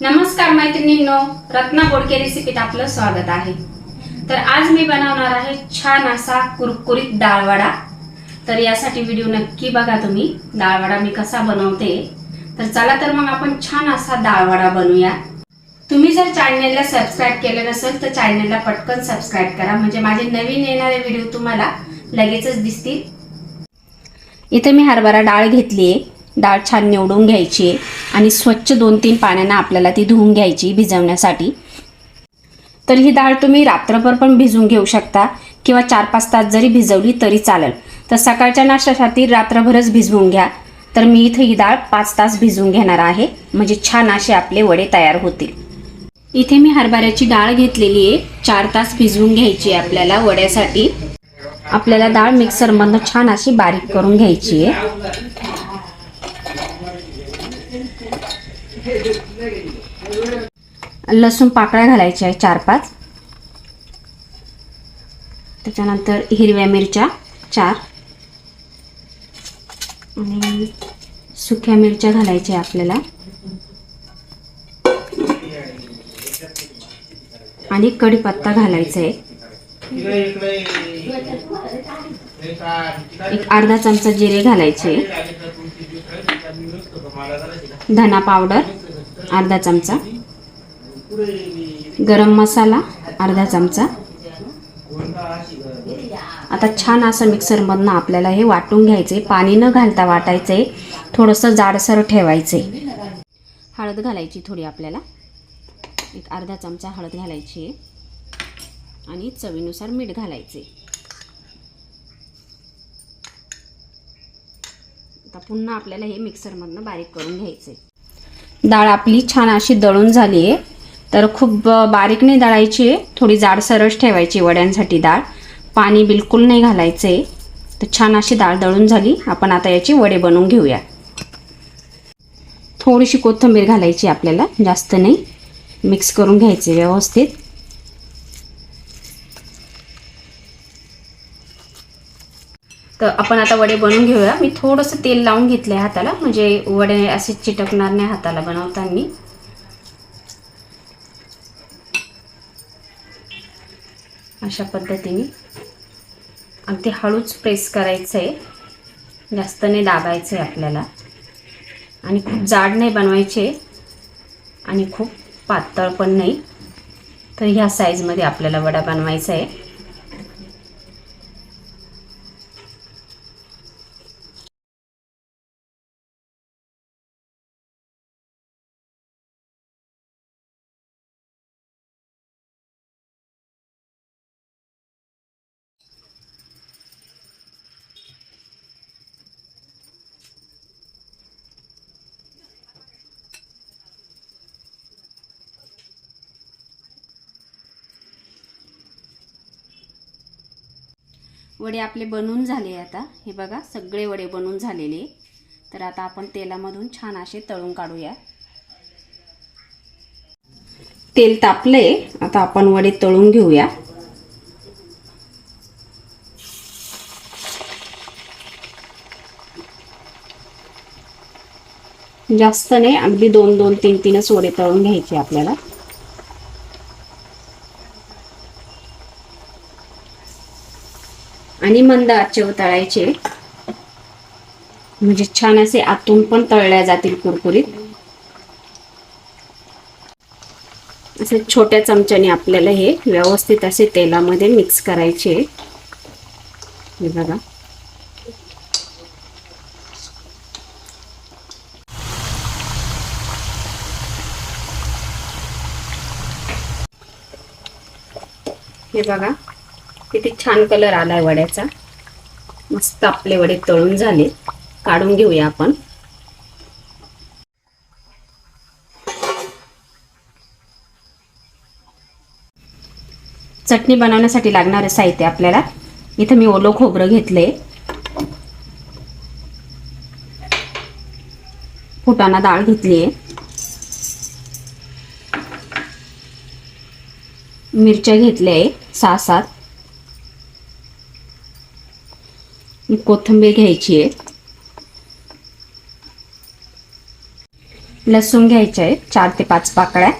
नमस्कार मैत्रिणींनो रत्ना बोडके रेसिपीत आपलं स्वागत आहे. तर आज मी बनवणार आहे छान असा कुरकुरीत डाळवडा. तर यासाठी व्हिडिओ नक्की बघा तुम्ही डाळवडा मी कसा बनवते. तर चला तर मग आपण छान असा डाळवडा बनवूया. तुम्ही जर चॅनलला सबस्क्राईब केलं नसेल तर चॅनलला पटकन सबस्क्राईब करा. म्हणजे माझे नवीन येणारे व्हिडिओ तुम्हाला लगेचच दिसतील. इथे मी हरभरा डाळ घेतली आहे डाळ छान निवडून घ्यायची आहे आणि स्वच्छ दोन तीन पाण्यानं आपल्याला ती धुवून घ्यायची भिजवण्यासाठी. तर ही डाळ तुम्ही रात्रभर पण भिजवून घेऊ शकता किंवा चार पाच तास जरी भिजवली तरी चालेल. तर सकाळच्या नाश्त्यासाठी रात्रभरच भिजवून घ्या. तर मी इथं ही डाळ पाच तास भिजवून घेणार आहे. म्हणजे छान असे आपले वडे तयार होतील. इथे मी हरभऱ्याची डाळ घेतलेली आहे. चार तास भिजवून घ्यायची आहे आपल्याला वड्यासाठी. आपल्याला डाळ मिक्सरमधनं छान अशी बारीक करून घ्यायची आहे. लसूण पाकळ्या घालायच्या आहे चार पाच. त्याच्यानंतर हिरव्या मिरच्या चार. आणि सुक्या मिरच्या घालायच्या आहे आपल्याला. आणि कढीपत्ता घालायचा आहे. एक अर्धा चमचा जिरे घालायचे. धना पावडर अर्धा चमचा. गरम मसाला अर्धा चमचा. आता छान असं मिक्सरमधनं आपल्याला हे वाटून घ्यायचे पाणी न घालता वाटायचे थोडंसं जाडसर ठेवायचे. हळद घालायची थोडी आपल्याला. एक अर्धा चमचा हळद घालायची आहे. आणि चवीनुसार मीठ घालायचे. आता पुन्हा आपल्याला हे मिक्सरमधनं बारीक करून घ्यायचे डाळ आपली छान अशी दळून झाली आहे तर खूप बारीक नाही दळायची आहे थोडी जाडसरच ठेवायची वड्यांसाठी डाळ. पाणी बिलकुल नाही घालायचे तर छान अशी डाळ दळून झाली. आपण आता याची वडे बनवून घेऊया. थोडीशी कोथिंबीर घालायची आपल्याला जास्त नाही. मिक्स करून घ्यायचे व्यवस्थित. तर आपण आता वडे बनवून घेऊया. मी थोडंसं तेल लावून घेतलं आहे हाताला. म्हणजे वडे असे चिटकणार नाही हाताला बनवताना. अशा पद्धतीने. अगदी हळूच प्रेस करायचं आहे जास्त नाही दाबायचं आहे आपल्याला. आणि खूप जाड नाही बनवायचे. आणि खूप पातळ पण नाही. तर ह्या साईजमध्ये आपल्याला वडा बनवायचा आहे वडे आपले बनून झाले आता. हे बघा सगळे वडे बनून झालेले. तर आता आपण तेलामधून छान असे तळून काढूया. तेल तापले आता आपण वडे तळून घेऊया. जास्त नाही अगदी दोन दोन तीन तीनच वडे तळून घ्यायचे आपल्याला. आणि मंद आचे तळायचे. म्हणजे छान असे आतून पण तळल्या जातील कुरकुरीत. असे छोट्या चमच्याने आपल्याला हे व्यवस्थित असे तेलामध्ये मिक्स करायचे. हे बघा. हे बघा. किती छान कलर आलाय वड्याचा. मस्त आपले वडे तळून झाले. काढून घेऊया आपण. चटणी बनवण्यासाठी लागणारं साहित्य आपल्याला. इथं मी ओलं खोबरं घेतलंय. फुटाणा डाळ घेतली आहे मिरच्या घेतल्या आहे सहा सात कोथिंबीर घ्यायची आहे. लसूण घ्यायचे आहे चार ते पाच पाकळ्या.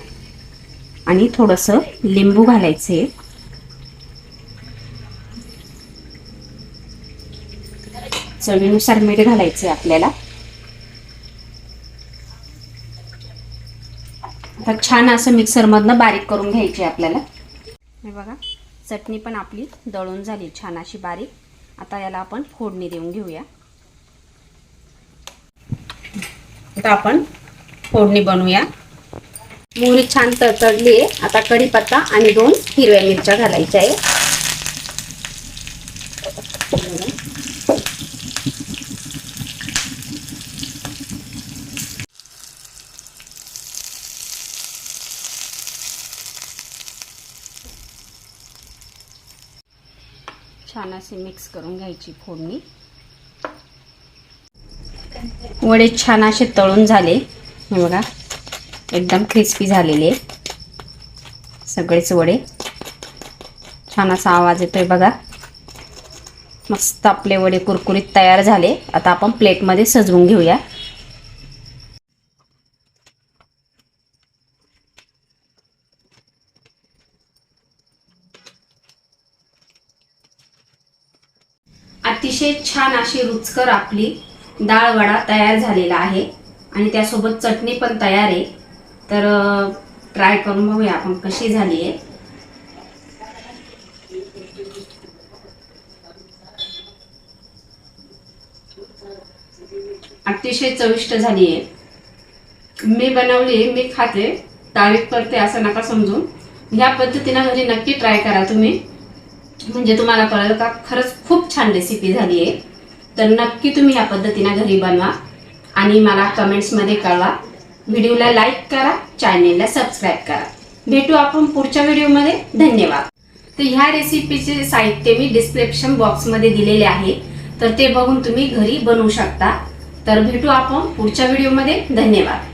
आणि थोडंसं लिंबू घालायचे चवीनुसार मीठ घालायचे आपल्याला. आता छान असं मिक्सरमधनं बारीक करून घ्यायचे आपल्याला. हे बघा चटणी पण आपली दळून झाली छान अशी बारीक. आता याला आपण फोडणी देऊन घेऊया. आता आपण फोडणी बनवूया. मोहरी छान तडतडली आहे. आता कढीपत्ता आणि दोन हिरव्या मिरच्या घालायच्या आहे छान असे मिक्स करून घ्यायची फोडणी. वडे छान असे तळून झाले. हे बघा एकदम क्रिस्पी झालेले. सगळेच वडे. छान असा आवाज येतोय बघा. मस्त आपले वडे कुरकुरीत तयार झाले. आता आपण प्लेटमध्ये सजवून घेऊया. अतिशय छान अशी रुचकर आपली डाळ वडा तयार झालेला आहे. आणि त्यासोबत चटणी पण तयार आहे. तर ट्राय करून बघूया आपण कशी झाली आहे. अतिशय चविष्ट झाली आहे. मी बनवली मी खाते तारीफ करते असं नका समजून ह्या पद्धतीनं घरी नक्की ट्राय करा तुम्ही. म्हणजे तुम्हाला कळेल का? खरंच खूप छान रेसिपी झाली आहे. तर नक्की तुम्ही या पद्धतीनं घरी बनवा आणि मला कमेंट्समध्ये कळवा. व्हिडिओला लाईक करा चॅनेलला सबस्क्राईब करा. भेटू आपण पुढच्या व्हिडिओमध्ये. धन्यवाद. तर ह्या रेसिपीचे साहित्य मी डिस्क्रिप्शन बॉक्समध्ये दिलेले आहे. तर ते बघून तुम्ही घरी बनवू शकता. तर भेटू आपण पुढच्या व्हिडिओमध्ये. धन्यवाद.